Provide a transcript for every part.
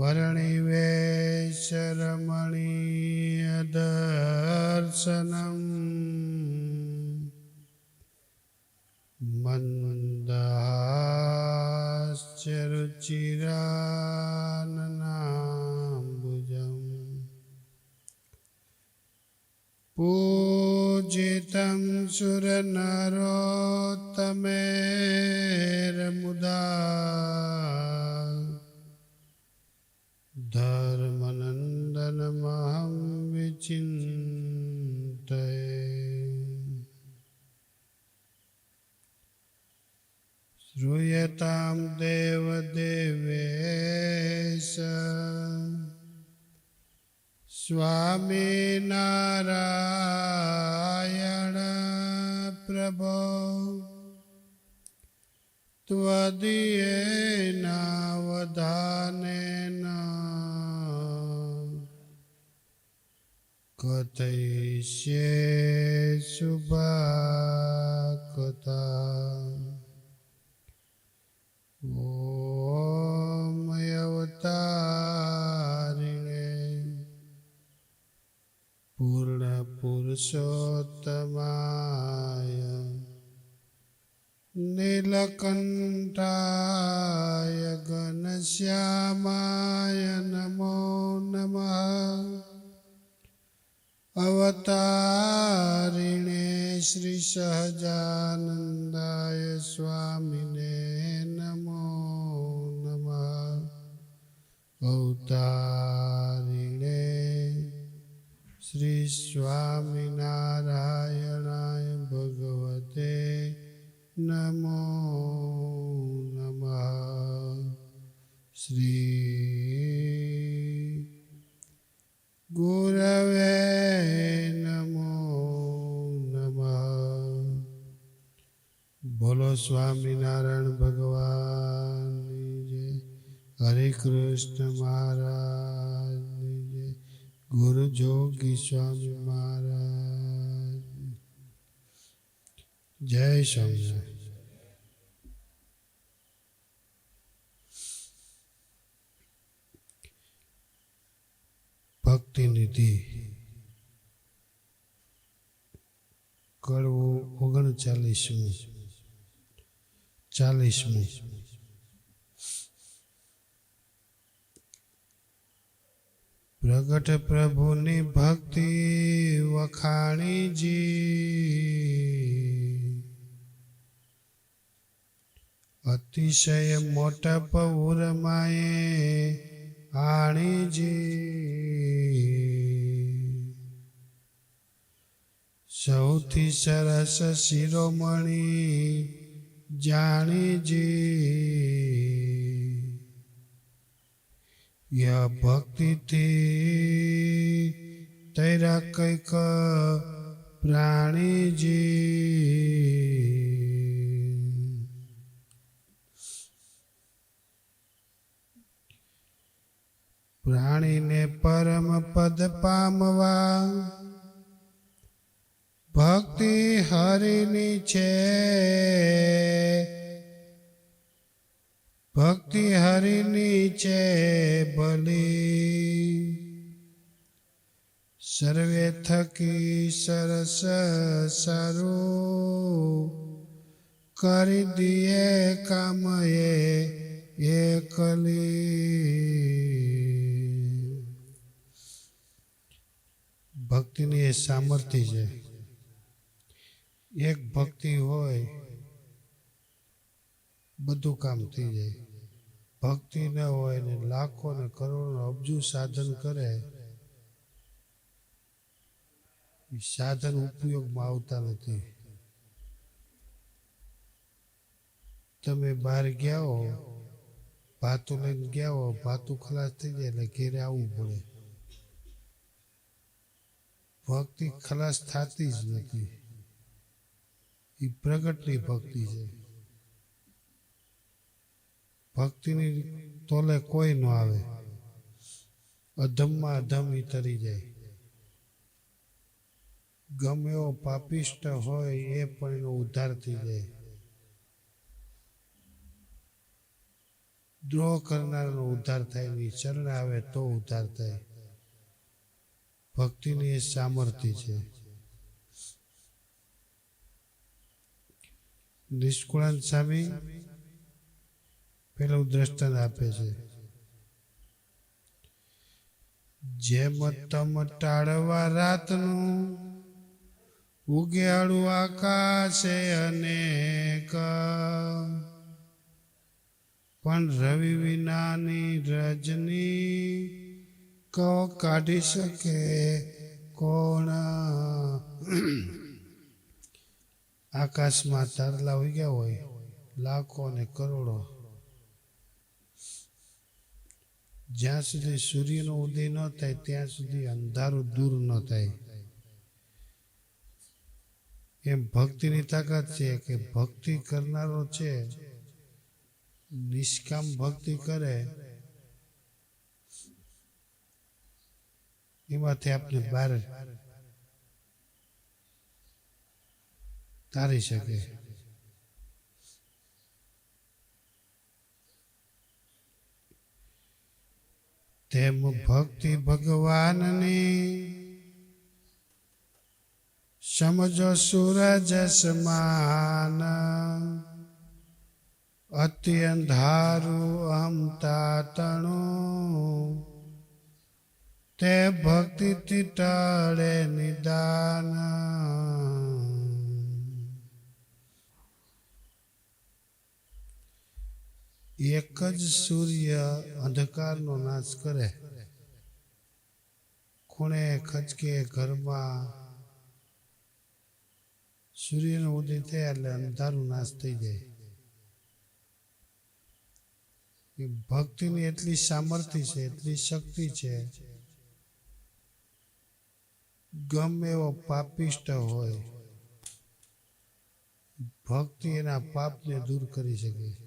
वर्णिवेशरमणीयदर्शनम् मन्दहास्यरुचिराननाम्बुजम् पूजितं सुरनरोत्तमेरमुदा विचिन्तये श्रूयतां देवदेवेश स्वामिनारायण प्रभो त्वदीयेनावधानेन કથયિષ્યે શુભાકથા ઓમ અવતારિણે પૂર્ણ પુરુષોત્તમાય નીલકંઠાય ઘનશ્યામાય નમો નમઃ અવતારિણે શ્રી સહજાનંદાય સ્વામીને નમો નમ અવતારિણે શ્રી સ્વામિનારાયણાય ભગવતે નમો નમઃ શ્રી કૃષ્ણ મહારાજ ગુરુ જોગી સ્વામી મહારાજ. જય સ્વામી ભક્તિ નિધિ. કડવું ઓગણચાલીસમી. ચાલીસમું. પ્રગટ પ્રભુની ભક્તિ વખાણીજી. અતિશય મોટા પૌરમાએ આણીજી. સૌથી સરસ શિરોમણી જાણીજી. યા ભક્તિથી તૈરા કૈક પ્રાણીજી. પ્રાણીને પરમ પદ પામવા ભક્તિ હરિની છે. ભક્તિ હરિની છે બલી સર્વે થકી સરસ સારું. કરી દીએ કામ એ કલી ભક્તિની એ સામર્થ્ય છે. એક ભક્તિ હોય, બધું કામ થઈ જાય. ભક્તિ ન હોય ને લાખો ને કરોડો અબજુ સાધન કરે સાધન ઉપયોગમાં આવતા નથી. તમે બહાર ગયા હો, ભાતું લઈને ગયા હો, ભાતું ખલાસ થઈ જાય એટલે ઘેરે આવવું પડે. ભક્તિ ખલાસ થતી જ નથી. એ પ્રગટની ભક્તિ છે. ભક્તિની તોલે કોઈ ન આવે. અધમમાં અધમ તરી જાય. ગમે પાપિષ્ટ હોય એ પણ એનો ઉદ્ધાર થઈ જાય. દ્રોહ કરનારનો ઉદ્ધાર થાય નહીં ચરણ આવે તો ઉદ્ધાર થાય. ભક્તિની એ સામર્થ્ય છે. નિષ્કુળાન સ્વામી પેલું દ્રષ્ટાંત આપે છે. જેમ તમ ટાળવા રાતનું ઉગ્યાળું આકાશે અનેક. પણ રવિ વિનાની રજની કો કાઢી શકે કોણ? આકાશમાં તારલા ઉગ્યા હોય, લાખો અને કરોડો. જ્યાં સુધી સૂર્યનો ઉદય ન થાય, ત્યાં સુધી અંધારું દૂર ન થાય. એમ ભક્તિની તાકાત છે કે ભક્તિ કરનારો છે, નિષ્કામ ભક્તિ કરે, એમાંથી આપણે બહાર તારી શકે. તેમ ભક્તિ ભગવાનની. સમજો સૂરજ સમાન. અતિ અંધારું અહમ તાતણું તે ભક્તિથી ટળે નિદાન. એક જ સૂર્ય અંધકારનો નાશ કરે. ખૂણે ખચકે ઘરમાં સૂર્યનો ઉદય થાય એટલે અંધારું નાશ થઈ જાય. ભક્તિની એટલી સામર્થ્ય છે, એટલી શક્તિ છે, ગમે એવો પાપિષ્ટ હોય, ભક્તિ એના પાપને દૂર કરી શકે.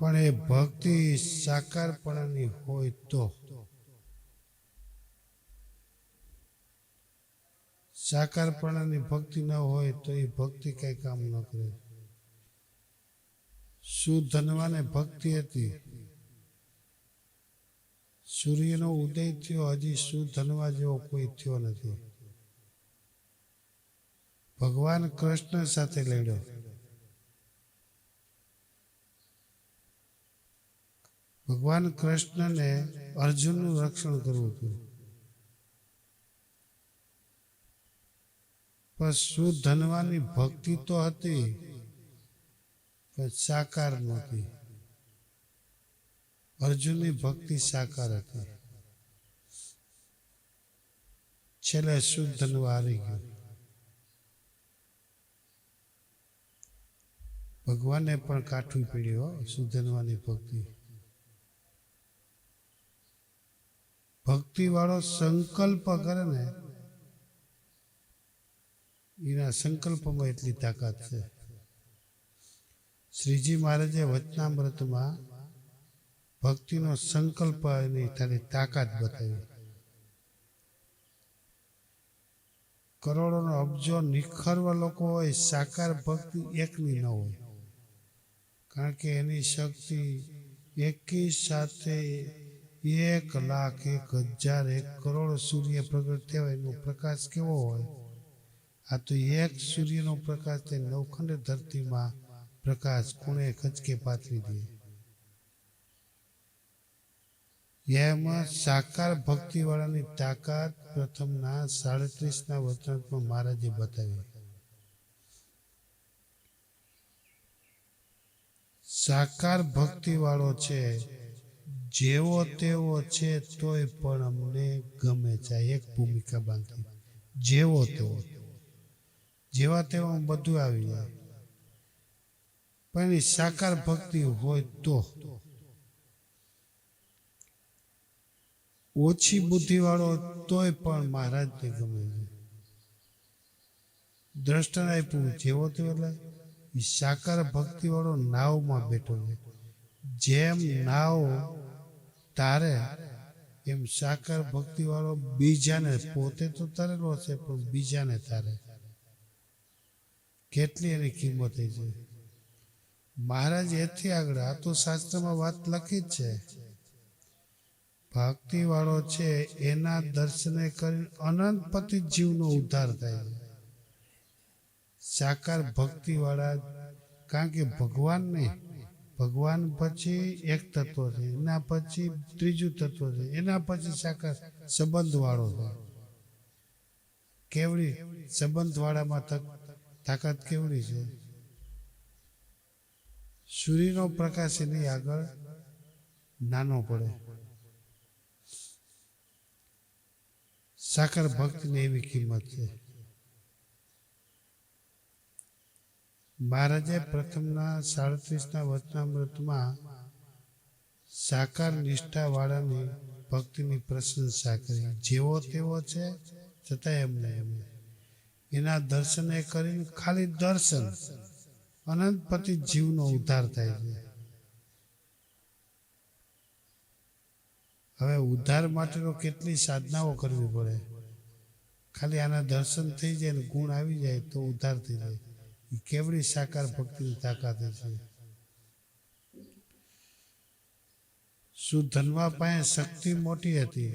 પણ એ ભક્તિ સાકારપણાની હોય તો. સાકારપણાની ભક્તિ ન હોય તો એ ભક્તિ કઈ કામ ન કરે. સુધનવાને ભક્તિ હતી? સૂર્યનો ઉદય થયો, હજી સુધનવા જેવો કોઈ થયો નથી. ભગવાન કૃષ્ણ સાથે લડ્યો. ભગવાન કૃષ્ણને અર્જુનનું રક્ષણ કરવું હતું. પણ સુધનવાની ભક્તિ તો હતી, પણ સાકાર નહોતી. અર્જુનની ભક્તિ સાકાર હતી. છેલ્લે સુધનવા હારી ગયું. ભગવાને પણ કાઠું પીડ્યું સુધનવાની ભક્તિ. ભક્તિ વાળો સંકલ્પ કરે ને, એના સંકલ્પમાં એટલી તાકાત છે. શ્રીજી મહારાજે વચનામૃતમાં ભક્તિનો સંકલ્પ એની તારી તાકાત બતાવી. કરોડોનો અબજો નિખરવા લોકો હોય, સાકાર ભક્તિ એકની ન હોય. કારણ કે એની શક્તિ એકી સાથે એક લાખ એક હજાર એક કરોડ સૂર્ય પ્રગટ થયા એનો પ્રકાશ કેવો હોય? આ તો એક સૂર્યનો પ્રકાશ તે નવખંડ ધરતીમાં પ્રકાશ કોણે ખચકે પાથરી દે. એમાં સાકાર ભક્તિવાળાની તાકાત પ્રથમના સાડત્રીસના વચનાત્મા મહારાજે બતાવી. સાકાર ભક્તિવાળો છે જેવો તેવો છે તોય પણ અમને ગમે છે એક ભૂમિકા બાંધી. જેવો તેવો. જેવા તેવા બધું આવી જાય. પણ એની સાકાર ભક્તિ હોય તો. ઓછી બુદ્ધિવાળો તોય પણ મહારાજને ગમે છે. દ્રષ્ટાન આપ્યું, જેવો તેવો એટલે સાકાર સાકાર ભક્તિવાળો નાવમાં બેઠો છે. જેમ નાવ તારે એમ સાકર ભક્તિ વાળો બીજાને પોતે તો તરેલો છે, પણ બીજાને તારે. કેટલી એની કિંમત થઈ છે? મહારાજ એથી આગળ, આ તો શાસ્ત્રમાં વાત લખી જ છે. ભક્તિ વાળો છે, એના દર્શને કરી અનંત પતિ જીવનો ઉદ્ધાર થાય સાકાર ભક્તિ વાળા કારણ કે ભગવાન નહીં ભગવાન પછી એક તત્વ છે, એના પછી ત્રીજું તત્વ છે, એના પછી સાકાર સંબંધ વાળો છે. કેવડી સંબંધ વાળામાં તાકાત કેવડી છે? સૂર્યનો પ્રકાશ એની આગળ નાનો પડે. સાકર ભક્તની એવી કિંમત છે. મહારાજે પ્રથમના સાડત્રીસના વચનામૃતમાં સાકાર નિષ્ઠાવાળાની ભક્તિની પ્રશંસા કરી. જેવો તેવો છે, છતાં એમને એમને એના દર્શને કરીને ખાલી દર્શન અનંતપતિ જીવનો ઉદ્ધાર થાય છે. હવે ઉદ્ધાર માટેનો કેટલી સાધનાઓ કરવી પડે? ખાલી આના દર્શન થઈ જાય ને ગુણ આવી જાય તો ઉદ્ધાર થઈ જાય. કેવડી સાકાર ભક્તિની તાકાત છે સુધનવા પાસે શક્તિ મોટી હતી?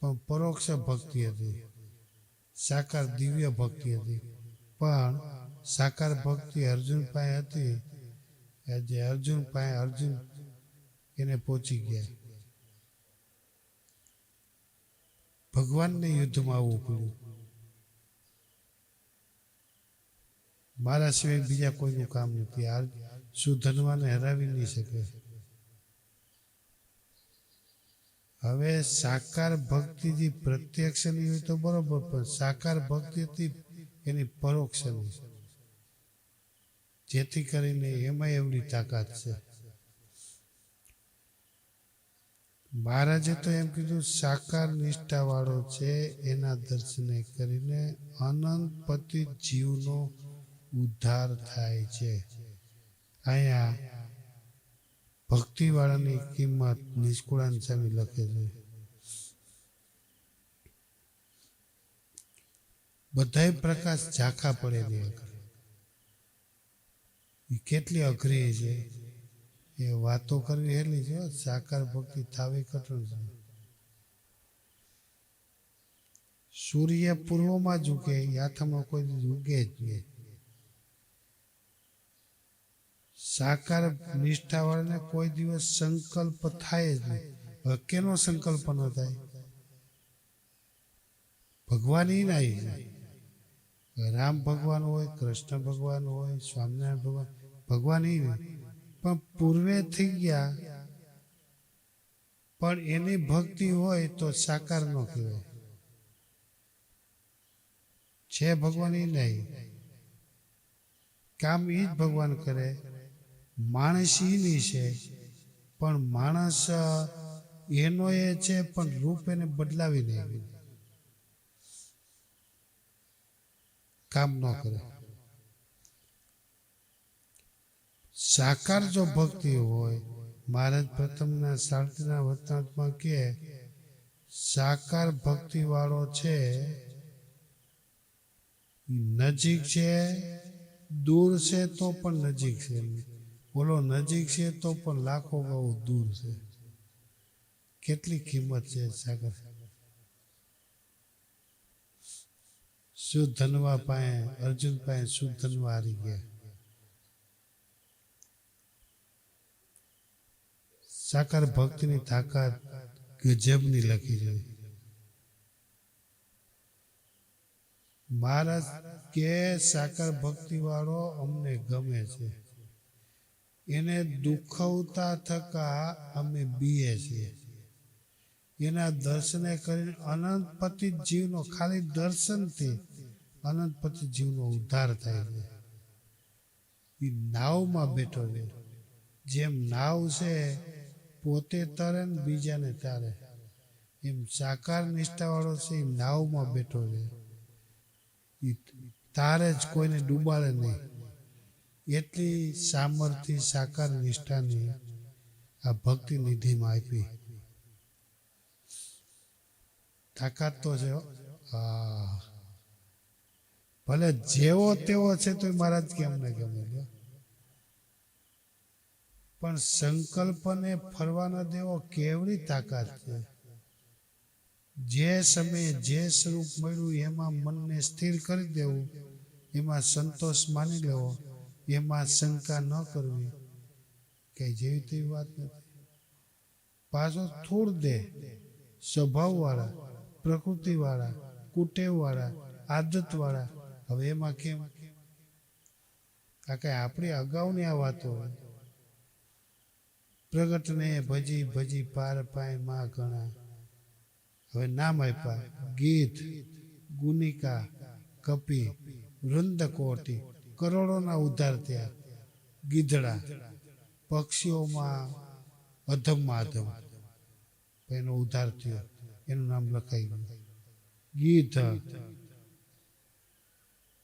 પણ પરોક્ષ ભક્તિ હતી. સાકાર દિવ્ય ભક્તિ હતી. પણ સાકાર ભક્તિ અર્જુન પાસે હતી. જે અર્જુન પાસે અર્જુન એને પહોંચી ગયા. ભગવાનને યુદ્ધમાં આવવું પડ્યું. મારા સિવાય બીજા કોઈનું કામ નથી. આ સુધનવાને હરાવી નહીં શકે? હવે સાકાર ભક્તિથી પ્રત્યક્ષની હોય તો બરોબર, પણ સાકાર ભક્તિ હતી એની પરોક્ષની જેથી કરીને એમાં એવડી તાકાત છે. મહારાજે તો એમ કીધું, સાકાર નિષ્ઠા વાળો છે, એના દર્શને કરીને અનંત પતિ જીવનો ઉદ્ધાર થાય છે. અહીંયા ભક્તિવાળાની કિંમત નિષ્કુળાન સ્વામી લખે છે. બધાય પ્રકાશ ઝાંખા પડે કેટલી અઘરી છે. એ વાતો કરવી હેલી છે સાકાર ભક્તિ થાવી કઠણ છે. સૂર્ય પૂર્વમાં ઉગે યાથામાં કોઈ ઉગે જ નહીં. સાકાર નિષ્ઠાવાળાને કોઈ દિવસ સંકલ્પ થાય જ નહીં. ભક્યનો સંકલ્પ ન થાય? ભગવાન એ ના રામ ભગવાન હોય, કૃષ્ણ ભગવાન હોય, સ્વામિનારાયણ ભગવાન ભગવાન એ પણ પૂર્વે થઈ ગયા, પણ એની ભક્તિ હોય તો સાકાર ન કહેવાય. છે ભગવાન એ નહીં કામ એ જ ભગવાન કરે. માણસ એની છે. પણ માણસ એનો એ છે, પણ રૂપ એને બદલાવી નહીં કામ ન કરે. સાકાર જો ભક્તિ હોય, મહારાજ પ્રથમના શાંતિના વતનાત્મા કે સાકાર ભક્તિ વાળો છે, નજીક છે, દૂર છે તો પણ નજીક છે. બોલો, નજીક છે તો પણ લાખો બહુ દૂર છે. કેટલી કિંમત છે સાગર? સુધનવા પાસે, અર્જુન પાસે સુધનવા હારી ગયા. સાકાર ભક્તિની તાકાત ગજબની લખી છે મહારાજ કે, સાકાર ભક્તિ વાળો અમને ગમે છે. એને દુખવતા થકા અમે બીએ છીએ. એના દર્શને કરીને અનંતપતિ જીવનો ખાલી દર્શનથી અનંતપતિ જીવનો ઉદ્ધાર થાય છે. એ નાવમાં બેઠો છે. જેમ નાવ છે, પોતે તરે ને બીજાને તારે. એમ સાકાર નિષ્ઠાવાળો છે એ નાવમાં બેઠો છે. એ તારે જ કોઈને ડૂબાડે નહીં. એટલી સામર્થ્ય, સાકાર, નિષ્ઠાની આ ભક્તિ નિધિમાં આપી. તાકાત તો છે ભલે જેવો તેવો છે તો મહારાજ કેમ ને કેમ પણ સંકલ્પને ફરવા ન દેવો કેવડી તાકાત છે. જે સમયે જે સ્વરૂપ મળ્યું એમાં મનને સ્થિર કરી દેવું, એમાં સંતોષ માની લેવો. એમાં શંકા ન કરવી કે જેવી તેવી વાત નથી. પાછો થોડ દે. સ્વભાવવાળા, પ્રકૃતિવાળા, કુટેવવાળા, આદતવાળા. હવે એમાં કેમ? કારણ કે આપણી અગાઉની આ વાતો પ્રગટને ભજી ભજી, પાર, પાય, માં ઘણા. હવે નામ આપ્યા. ગીત, ગુનિકા, કપી, વૃંદકોટી. કરોડોના ઉદ્ધાર થયા. ગીધડા. પક્ષીઓમાં અધમમાં અધમ એનો ઉદ્ધાર થયો. એનું નામ લખાઈ ગયું ગીધ.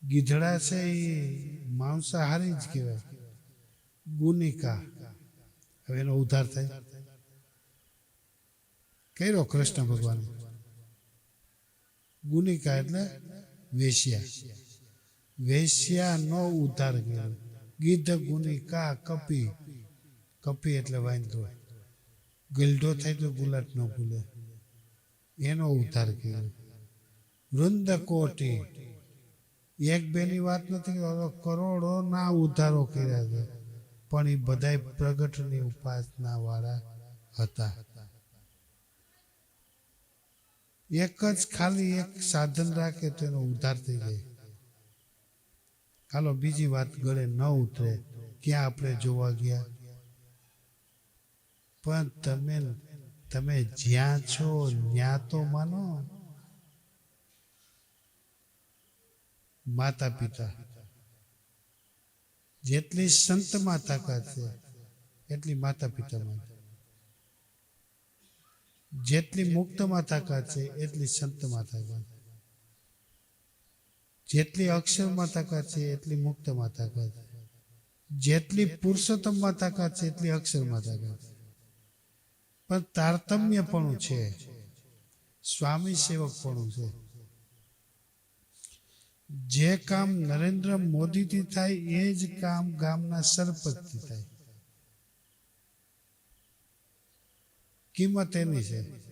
ગીધડા છે એ માંસાહારી જ કહેવાય. ગુનિકા. હવે એનો ઉદ્ધાર થાય. કર્યો કૃષ્ણ ભગવાન. ગુનિકા એટલે વેશ્યા. વેશ્યાનો ઉધાર કર્યો. ગીધ ગુનિકા કપી. કપી એટલે વાંધો. ગલઢો થાય તો ગુલાટ ન ભૂલે એનો ઉધાર કર્યો. વૃંદ કોટી. એક બેની વાત નથી કરોડો ના ઉધારો કર્યા છે, પણ એ બધા પ્રગટની ઉપાસના વાળા હતા. એક જ ખાલી એક સાધન રાખે તો એનો ઉધાર થઈ જાય. હાલો, બીજી વાત ગળે ન ઉતરે ક્યાં આપણે જોવા ગયા પણ તમે તમે જ્યાં છો ત્યાં તો માનો માતા પિતા જેટલી સંતમાં તાકાત છે એટલી માતા પિતામાં છે. જેટલી મુક્તમાં તાકાત છે એટલી સંતમાં તાકાત. જેટલી અક્ષરમાં તાકાત છે, એટલી મુક્તમાં તાકાત છે. જેટલી પુરુષોત્તમમાં તાકાત છે, એટલી અક્ષરમાં તાકાત છે. પણ છે. સ્વામી સેવકપણું છે. જે કામ નરેન્દ્ર મોદીથી થાય, એ જ કામ ગામના સરપંચથી થાય. કિંમત એની છે.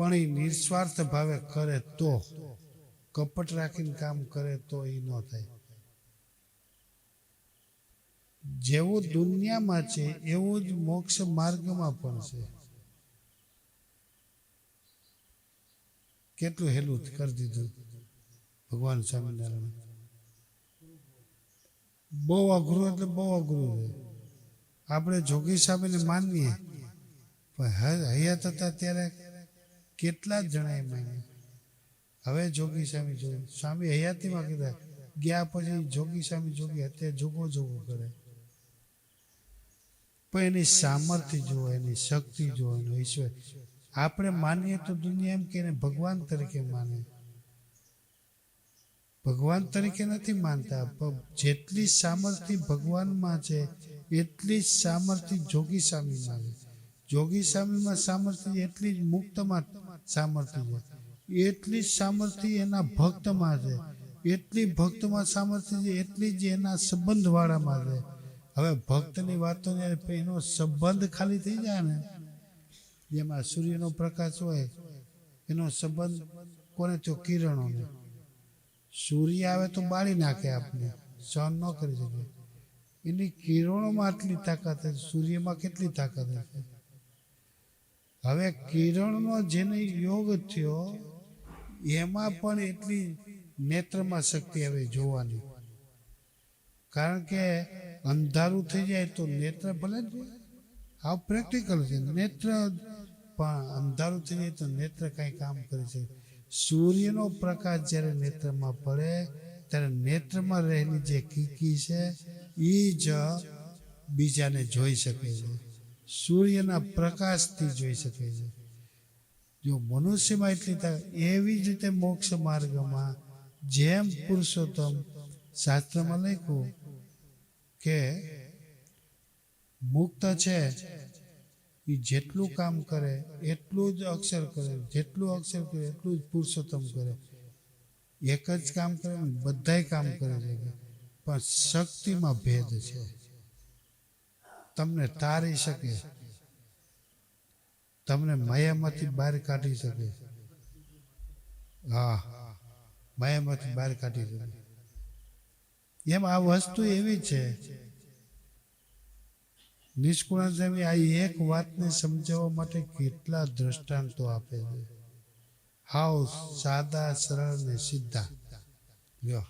પણ એ નિસ્વાર્થ ભાવે કરે તો, કપટ રાખીને કામ કરે તો એ ન થાય. જેવું દુનિયામાં છે, એવું જ મોક્ષ માર્ગમાં પણ છે. કેટલું હેલું કરી દીધું ભગવાન સ્વામિનારાયણ. બહુ અઘરું એટલે બહુ અઘરું છે. આપણે જોગી સાહેબને માનીએ, પણ હયાત હતા ત્યારે કેટલા જણાએ માન્યા? હવે જોગી સ્વામી જોયું. સ્વામી હયાતીમાં કીધા, ગયા પછી જોગી સ્વામી જોગી અત્યારે જોગો જોગો કરે. પણ એની સામર્થ્ય જુઓ, એની શક્તિ જુઓ, એનો ઈશ્વર. આપણે માનીએ તો દુનિયા એમ કે ભગવાન તરીકે માને. ભગવાન તરીકે નથી માનતા, પણ જેટલી સામર્થ્ય ભગવાનમાં છે, એટલી જ સામર્થ્ય જોગી સ્વામીમાં છે જોગી સ્વામીમાં સામર્થ્ય એટલી જ મુક્તમાં સામર્થ્ય છે. એટલી જ સામર્થ્ય એના ભક્તમાં છે. એટલી ભક્તમાં સામર્થ્ય છે, એટલી જ એના સંબંધવાળામાં છે. હવે ભક્તની વાતો એનો સંબંધ ખાલી થઈ જાય ને. જેમાં સૂર્યનો પ્રકાશ હોય, એનો સંબંધ કોને તો કિરણોને. સૂર્ય આવે તો બાળી નાખે આપને. સહન ન કરી શકે. એની કિરણોમાં આટલી તાકાત સૂર્યમાં કેટલી તાકાત છે હવે કિરણનો જેને યોગ થયો, એમાં પણ એટલી નેત્રમાં શક્તિ હવે જોવાની. કારણ કે અંધારું થઈ જાય તો નેત્ર ભલે જ આ પ્રેક્ટિકલ છે. નેત્ર પણ અંધારું થઈ જાય તો નેત્ર કાંઈ કામ કરે છે. સૂર્યનો પ્રકાશ જ્યારે નેત્રમાં પડે, ત્યારે નેત્રમાં રહેલી જે કીકી છે એ જ બીજાને જોઈ શકે છે. સૂર્યના પ્રકાશથી જોઈ શકે છે. જો મનુષ્યમાં એટલી તાકાત, એવી જ રીતે મોક્ષ માર્ગમાં જેમ પુરુષોત્તમ શાસ્ત્રમાં લખ્યું કે મુક્ત છે એ જેટલું કામ કરે, એટલું જ અક્ષર કરે, જેટલું અક્ષર કરે, એટલું જ પુરુષોત્તમ કરે. એક જ કામ કરે બધાય કામ કરે છે. પણ શક્તિમાં ભેદ છે. તમને તારી શકે. તમને માયામાંથી બહાર કાઢી શકે. હા, માયામાંથી બહાર કાઢી શકે. એમ આ વસ્તુ એવી છે. નિષ્કુળાચાર્ય આ એક વાતને સમજાવવા માટે કેટલા દ્રષ્ટાંતો આપે છે. હાવ સાદા, સરળ ને સીધા. લ્યો.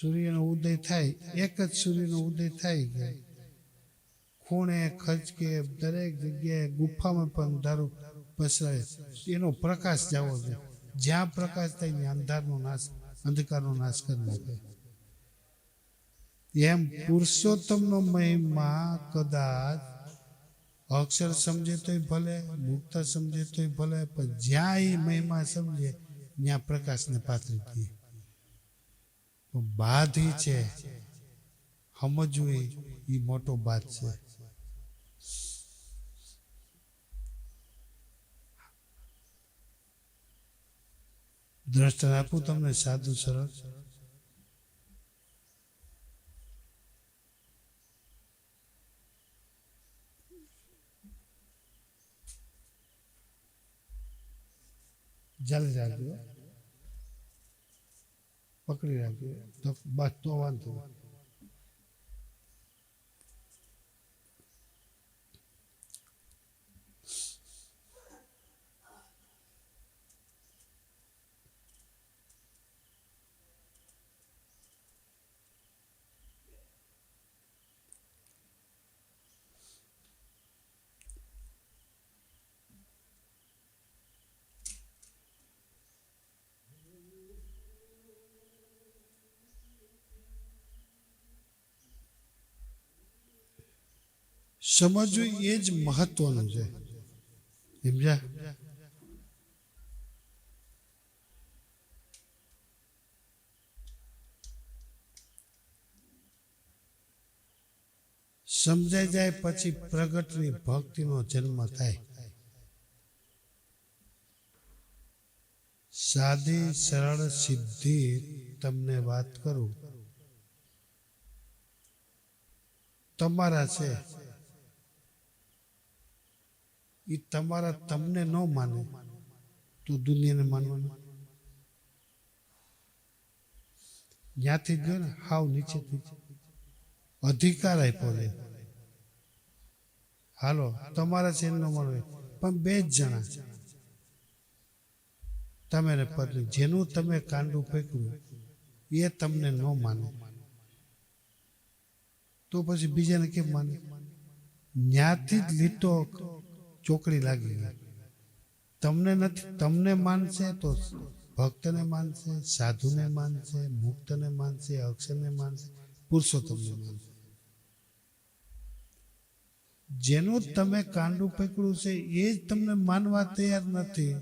સૂર્યનો ઉદય થાય, એક જ સૂર્યનો ઉદય થાય ગયો ખૂણે ખચકે દરેક જગ્યાએ ગુફામાં પણ દારૂ પસરાય. એનો પ્રકાશ જવો જોઈએ જ્યાં પ્રકાશ થાય ત્યાં અંધારનો નાશ, અંધકારનો નાશ કરી નાખે. એમ પુરુષોત્તમનો મહિમા કદાચ અક્ષર સમજે તોય ભલે મુક્ત સમજે તોય ભલે, પણ જ્યાં એ મહિમા સમજે, ત્યાં પ્રકાશને પાથરી દે. બાદ છે. સમજવું એ મોટો બાદ છે. દ્રષ્ટાન આપું તમને સાદું સરળ જાલી રાખજો પકડી રાખજો બસ તો વાંધો નહીં. સમજવું એ જ મહત્વનું છે. સમજ્યા? સમજાઈ જાય પછી પ્રગટની ભક્તિનો જન્મ થાય. સાદી, સરળ, સિદ્ધિ તમને વાત કરું. તમારા છે. એ તમારા તમને ન માને, તો દુનિયાને માનવાનું. જ્યાંથી ગયો ને હાવ નીચેથી. અધિકાર આપ્યો છે હાલો, તમારા છે ન મળે પણ બે જ જણા. તમે પત્ની, જેનું તમે કાંડું ફેંક્યું, એ તમને ન માને. તો પછી બીજાને કેમ માને? ન્યાથી જ લીટો ચોકડી લાગી તમને નથી, તમને માનશે તો ભક્તને માનશે, સાધુને માનશે, મુક્તને માનશે, અક્ષરને માનશે, પુરુષોત્તમને માનશે. જેનું તમે કાંડું પકડ્યું છે, એ જ તમને માનવા તૈયાર નથી,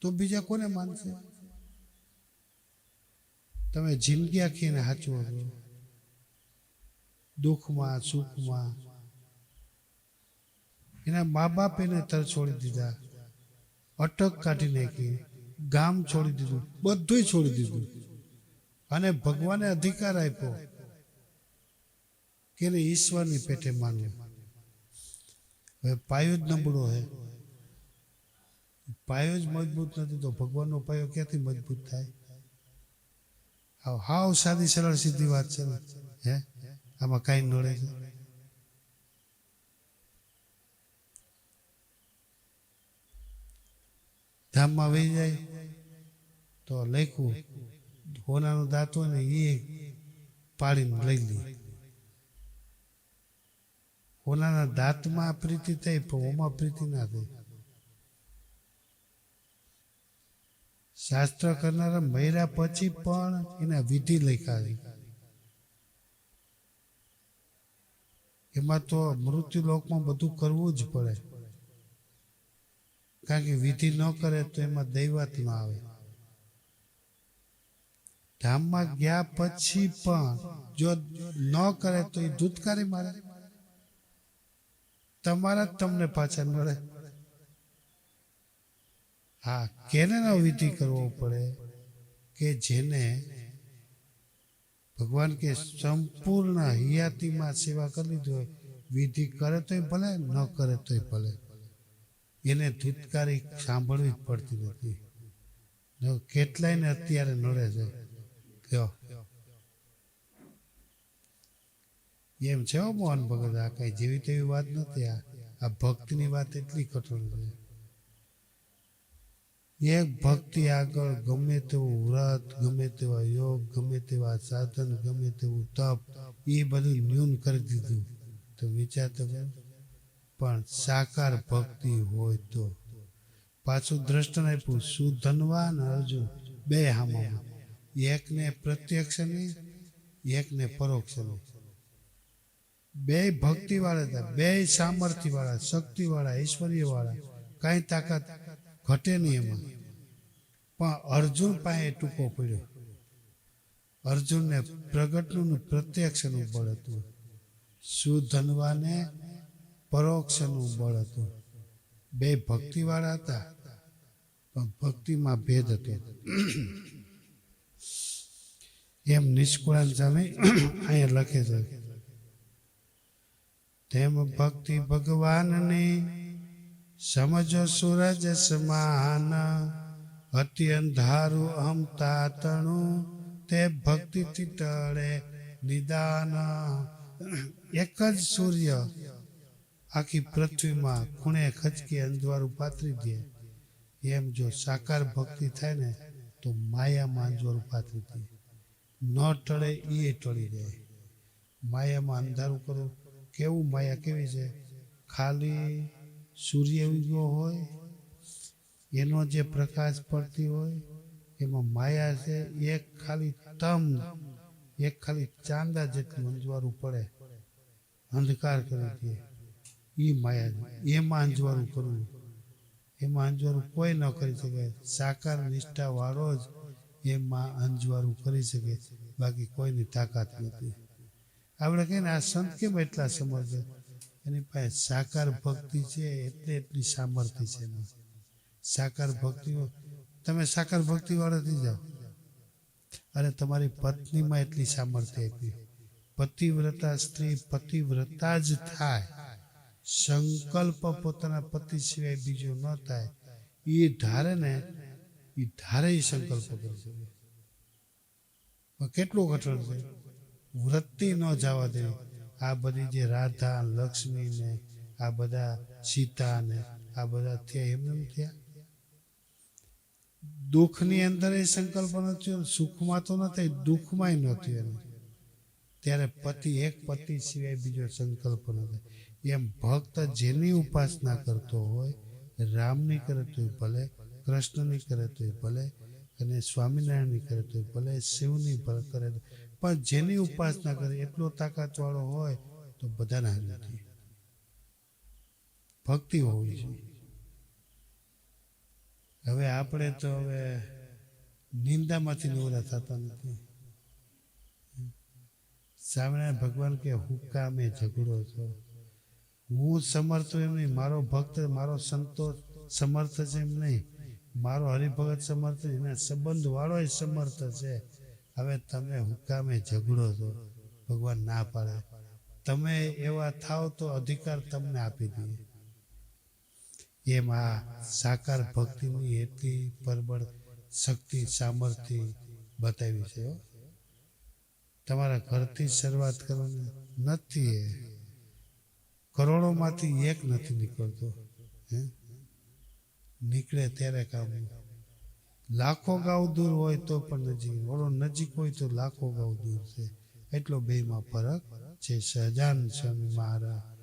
તો બીજા કોને માનશે? તમે જિંદગી આખીને સાચવો છો. દુઃખમાં, સુખમાં એના મા બાપ એને તર છોડી દીધા. અટક કાઢી નાખી. ગામ છોડી દીધું. બધું છોડી દીધું. અને ભગવાને અધિકાર આપ્યો કે એને ઈશ્વરની પેટે માનવું. હવે પાયો જ નબળો હે. પાયો જ મજબૂત નથી તો ભગવાનનો પાયો ક્યાંથી મજબૂત થાય? હાવ સાદી સરળ સીધી વાત છે. હે? આમાં કાંઈ નડે છે ધામમાં વહી જાય. તો લખ્યું, હોનાનું દાંત ને એ પાડીને લઈ લે. હોનાના દાંતમાં પ્રીતિ થાય, પણ ઓમાં પ્રીતિ ના થઈ શાસ્ત્ર કરનારા મૈરા પછી પણ એના વિધિ લખાવી એમાં તો મૃત્યુ લોકમાં બધું કરવું જ પડે. કારણ કે વિધિ ન કરે તો એમાં દૈવાત્મા આવે. ધામમાં ગયા પછી પણ જો ન કરે તો એ ધૂતકારી મારે. તમારા જ તમને પાછા મળે. હા, કેને નો વિધિ કરવો પડે કે જેને ભગવાન કે સંપૂર્ણ હયાતીમાં સેવા કરી લીધી હોય, વિધિ કરે તોય ભલે, ન કરે તોય ભલે. એને ધૂતકારી સાંભળવી જ પડતી નથી જો કેટલાયને અત્યારે નડે છે, કયો? એમ છે મોહન ભગત, આ કઈ જેવી તેવી વાત નથી, આ આ ભક્તની વાત એટલી કઠોળ છે. એક ભક્તિ આગળ ગમે તેવું વ્રત, ગમે તેવા યોગ, ગમે તેવા સાધન, ગમે તેવું તપ, એ બધું ન્યૂન કરી દીધું. તો વિચાર તો. પણ સાકાર ભક્તિ હોય તો. પાછું દ્રષ્ટને આપ્યું સુધનવાન અર્જુન? બે હામાં એકને પ્રત્યક્ષની એકને પરોક્ષની બે ભક્તિ વાળા હતા, બે સામર્થ્ય વાળા શક્તિ વાળા ઐશ્વર્ય વાળા કઈ તાકાત ઘટે નહીં એમાં. પણ અર્જુન પાસે ટૂંકો પડ્યો. અર્જુનને પ્રગટનું પ્રત્યક્ષનું બળ હતું. સુધનવાને પરોક્ષનું બળ હતું. બે ભક્તિવાળા હતા, પણ ભક્તિમાં ભેદ હતો. એમ નિષ્કુળાન સ્વામી અહીંયા લખે છે, તેમ ભક્તિ ભગવાનની સમજો સૂરજ સમાન, અતિ અંધારું અહમ તાતણું, તે ભક્તિથી ટળે નિદાન. એક જ સૂર્ય આખી પૃથ્વીમાં ખૂણે ખચકી અંધવારું પાથરી દે. એમ જો સાકાર ભક્તિ થાય ને, તો માયામાં અંજવારું પાથરી દે. ન ટળે એ ટળી જાય માયામાં અંધારું કરો. કેવું માયા કેવી છે? ખાલી સૂર્ય ઉગ્યો હોય, એનો જે પ્રકાશ પડતી હોય, એમાં માયા છે, એક ખાલી તમ, એક ખાલી ચાંદા જેટલું અંજવારું પડે. અંધકાર કરી દે. એ માયા એમાં અંજવાનું કરવું. એમાં અંજવાનું કોઈ ન કરી શકે. સાકાર, નિષ્ઠા વાળો જ એમાં અંજવારું કરી શકે. બાકી કોઈની તાકાત નથી. આપણે કહીએ આ સંત કેમ એટલા સમર્થ એની પાસે સાકાર ભક્તિ છે એટલે એટલી સામર્થ્ય છે એમાં. સાકાર ભક્તિ, તમે સાકાર ભક્તિ વાળા જાઓ. અને તમારી પત્નીમાં એટલી સામર્થ્ય આપી પતિવ્રતા સ્ત્રી પતિવ્રતા જ થાય. સંકલ્પ પોતાના પતિ સિવાય બીજો ન થાય. એ ધારે ને એ ધારે એ સંકલ્પ કરી શકે પણ કેટલું કઠણ છે? વૃત્તિ ન જવા દેવી આ બધી જે રાધા, લક્ષ્મી ને, આ બધા સીતા ને, આ બધા થયા, એમને એમ થયા? દુઃખની અંદર એ સંકલ્પ નથી સુખમાં તો નથી દુઃખમાં નહોતું એને. ત્યારે પતિ એક પતિ સિવાય બીજો સંકલ્પ નથી એમ ભક્ત જેની ઉપાસના કરતો હોય, રામની કરે તોય ભલે, કૃષ્ણની કરે તોય ભલે અને સ્વામિનારાયણની કરે તોય ભલે, શિવની કરે, પણ જેની ઉપાસના કરે, એટલો તાકાતવાળો હોય તો બધાના નથી ભક્તિ હોવી જોઈએ. હવે આપણે તો હવે નિંદામાંથી નવરા થતા નથી. સ્વામિનારાયણ ભગવાન કે હુકામે ઝઘડો છો હું સમર્થ એમ નહીં. મારો ભક્ત, મારો સંતો સમર્થ છે એમ નહીં. મારો હરિભગત સમર્થ એના સંબંધ વાળો સમર્થ છે. હવે તમે હુકામે ઝઘડો છો. ભગવાન ના પાડે. તમે એવા થાવ તો અધિકાર તમને આપી દઈએ એમ આ સાકાર ભક્તિની એટલી પરબળ શક્તિ, સામર્થ્ય બતાવી છે. તમારા ઘરથી શરૂઆત કરવાની નથી કરોડોમાંથી એક નથી નીકળતો, હે? નીકળે ત્યારે કામ લાખો ગાઉ દૂર હોય તો પણ નજીક. ઓલો નજીક હોય તો લાખો ગાઉ દૂર છે. એટલો બેમાં ફરક છે. સહજાન સ્વામી મહારાજ.